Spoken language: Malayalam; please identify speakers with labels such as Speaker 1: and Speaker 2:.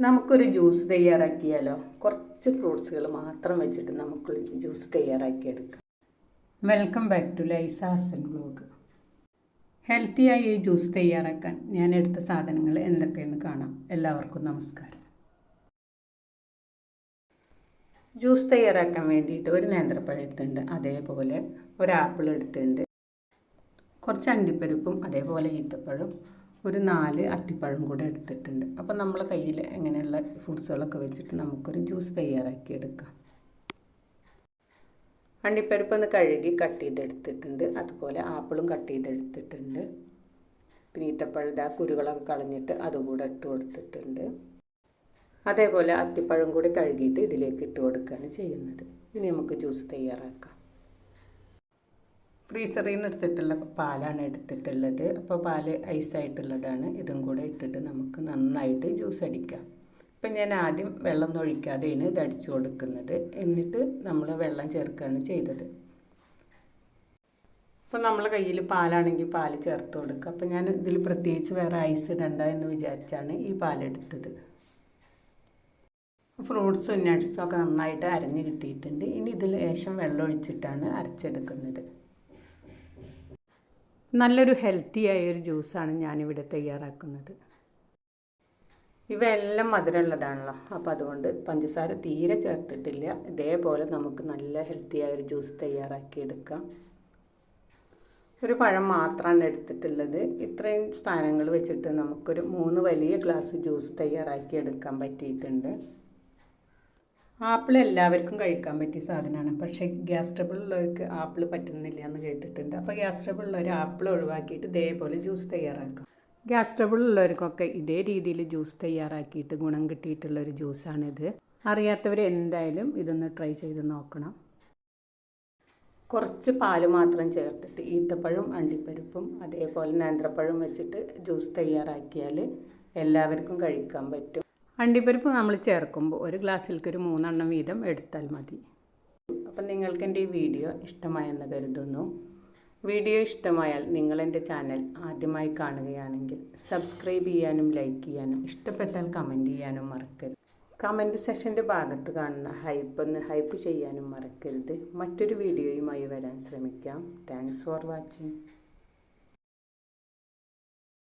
Speaker 1: നമുക്കൊരു ജ്യൂസ് തയ്യാറാക്കിയാലോ? കുറച്ച് ഫ്രൂട്ട്സുകൾ മാത്രം വെച്ചിട്ട് നമുക്ക് ജ്യൂസ് തയ്യാറാക്കിയെടുക്കാം. വെൽക്കം ബാക്ക് ടു ലൈസ ഹസൻ ബ്ലോഗ് ഹെൽത്തിയായി ഈ ജ്യൂസ് തയ്യാറാക്കാൻ ഞാൻ എടുത്ത സാധനങ്ങൾ എന്തൊക്കെയെന്ന് കാണാം. എല്ലാവർക്കും നമസ്കാരം. ജ്യൂസ് തയ്യാറാക്കാൻ വേണ്ടിയിട്ട് ഒരു നേന്ത്രപ്പഴം എടുത്തിട്ടുണ്ട്. അതേപോലെ ഒരു ആപ്പിൾ എടുത്തിട്ടുണ്ട്. കുറച്ച് അണ്ടിപ്പരിപ്പും അതേപോലെ ഈത്തപ്പഴം ഒരു നാല് അട്ടിപ്പഴം കൂടെ എടുത്തിട്ടുണ്ട്. അപ്പോൾ നമ്മളെ കയ്യിൽ എങ്ങനെയുള്ള ഫ്രൂട്ട്സുകളൊക്കെ വെച്ചിട്ട് നമുക്കൊരു ജ്യൂസ് തയ്യാറാക്കി എടുക്കാം. അണ്ടിപ്പരിപ്പ് ഒന്ന് കഴുകി കട്ട് ചെയ്തെടുത്തിട്ടുണ്ട്. അതുപോലെ ആപ്പിളും കട്ട് ചെയ്തെടുത്തിട്ടുണ്ട്. പിന്നെ ഈത്തപ്പഴുത കുരുകളൊക്കെ കളഞ്ഞിട്ട് അതുകൂടെ ഇട്ട് കൊടുത്തിട്ടുണ്ട്. അതേപോലെ അത്തിപ്പഴം കൂടി കഴുകിയിട്ട് ഇതിലേക്ക് ഇട്ട് കൊടുക്കുകയാണ് ചെയ്യുന്നത്. ഇനി നമുക്ക് ജ്യൂസ് തയ്യാറാക്കാം. ഫ്രീസറിൽ നിന്ന് എടുത്തിട്ടുള്ള പാലാണ് എടുത്തിട്ടുള്ളത്. അപ്പോൾ പാൽ ഐസായിട്ടുള്ളതാണ്. ഇതും കൂടെ ഇട്ടിട്ട് നമുക്ക് നന്നായിട്ട് ജ്യൂസ് അടിക്കാം. ഇപ്പം ഞാൻ ആദ്യം വെള്ളം ഒഴിക്കാതെയാണ് ഇത് അടിച്ചു കൊടുക്കുന്നത്. എന്നിട്ട് നമ്മൾ വെള്ളം ചേർക്കുകയാണ് ചെയ്തത്. അപ്പോൾ നമ്മളെ കയ്യിൽ പാലാണെങ്കിൽ പാൽ ചേർത്ത് കൊടുക്കുക. അപ്പോൾ ഞാൻ ഇതിൽ പ്രത്യേകിച്ച് വേറെ ഐസ് ഇടണ്ട എന്ന് വിചാരിച്ചാണ് ഈ പാലെടുത്തത് ഫ്രൂട്ട്സും നട്ട്സും ഒക്കെ നന്നായിട്ട് അരഞ്ഞ് കിട്ടിയിട്ടുണ്ട്. ഇനി ഇതിൽ ശേഷം വെള്ളം ഒഴിച്ചിട്ടാണ് അരച്ചെടുക്കുന്നത്. നല്ലൊരു ഹെൽത്തി ആയ ഒരു ജ്യൂസാണ് ഞാനിവിടെ തയ്യാറാക്കുന്നത്. ഇവയെല്ലാം മധുരമുള്ളതാണല്ലോ. അപ്പോൾ അതുകൊണ്ട് പഞ്ചസാര തീരെ ചേർത്തിട്ടില്ല. ഇതേപോലെ നമുക്ക് നല്ല ഹെൽത്തി ആയ ഒരു ജ്യൂസ് തയ്യാറാക്കി എടുക്കാം ഒരു പഴം മാത്രമാണ് എടുത്തിട്ടുള്ളത്. ഇത്രയും സ്ഥാനങ്ങൾ വെച്ചിട്ട് നമുക്കൊരു മൂന്ന് വലിയ ഗ്ലാസ് ജ്യൂസ് തയ്യാറാക്കി എടുക്കാൻ പറ്റിയിട്ടുണ്ട്. ആപ്പിൾ എല്ലാവർക്കും കഴിക്കാൻ പറ്റിയ സാധനമാണ്. പക്ഷേ ഗ്യാസ് ട്രബിൾ ഉള്ളവർക്ക് ആപ്പിൾ പറ്റുന്നില്ല എന്ന് കേട്ടിട്ടുണ്ട്. അപ്പോൾ ഗ്യാസ് ട്രബിൾ ഉള്ളവർ ആപ്പിൾ ഒഴിവാക്കിയിട്ട് ഇതേപോലെ ജ്യൂസ് തയ്യാറാക്കാം. ഗ്യാസ് ട്രബിൾ ഉള്ളവർക്കൊക്കെ ഇതേ രീതിയിൽ ജ്യൂസ് തയ്യാറാക്കിയിട്ട് ഗുണം കിട്ടിയിട്ടുള്ള കിട്ടിയിട്ടുള്ളൊരു ജ്യൂസാണിത്. അറിയാത്തവർ എന്തായാലും ഇതൊന്ന് ട്രൈ ചെയ്ത് നോക്കണം. കുറച്ച് പാൽ മാത്രം ചേർത്തിട്ട് ഈത്തപ്പഴം അണ്ടിപ്പരിപ്പും അതേപോലെ നേന്ത്രപ്പഴം വെച്ചിട്ട് ജ്യൂസ് തയ്യാറാക്കിയാൽ എല്ലാവർക്കും കഴിക്കാൻ പറ്റും. അണ്ടിപ്പരിപ്പ് നമ്മൾ ചേർക്കുമ്പോൾ ഒരു ഗ്ലാസ്സിലേക്ക് ഒരു മൂന്നെണ്ണം വീതം എടുത്താൽ മതി. അപ്പം നിങ്ങൾക്ക് എന്റെ ഈ വീഡിയോ ഇഷ്ടമായെന്ന് കരുതുന്നു. വീഡിയോ ഇഷ്ടമായാൽ നിങ്ങൾ എന്റെ ചാനൽ ആദ്യമായി കാണുകയാണെങ്കിൽ സബ്സ്ക്രൈബ് ചെയ്യാനും ലൈക്ക് ചെയ്യാനും ഇഷ്ടപ്പെട്ടാൽ കമന്റ് ചെയ്യാനും മറക്കരുത്. കമന്റ് സെക്ഷന്റെ ഭാഗത്ത് കാണുന്ന ഹൈപ്പ് ഒന്ന് ഹൈപ്പ് ചെയ്യാനും മറക്കരുത്. മറ്റൊരു വീഡിയോയുമായി വരാൻ ശ്രമിക്കാം. Thanks for watching.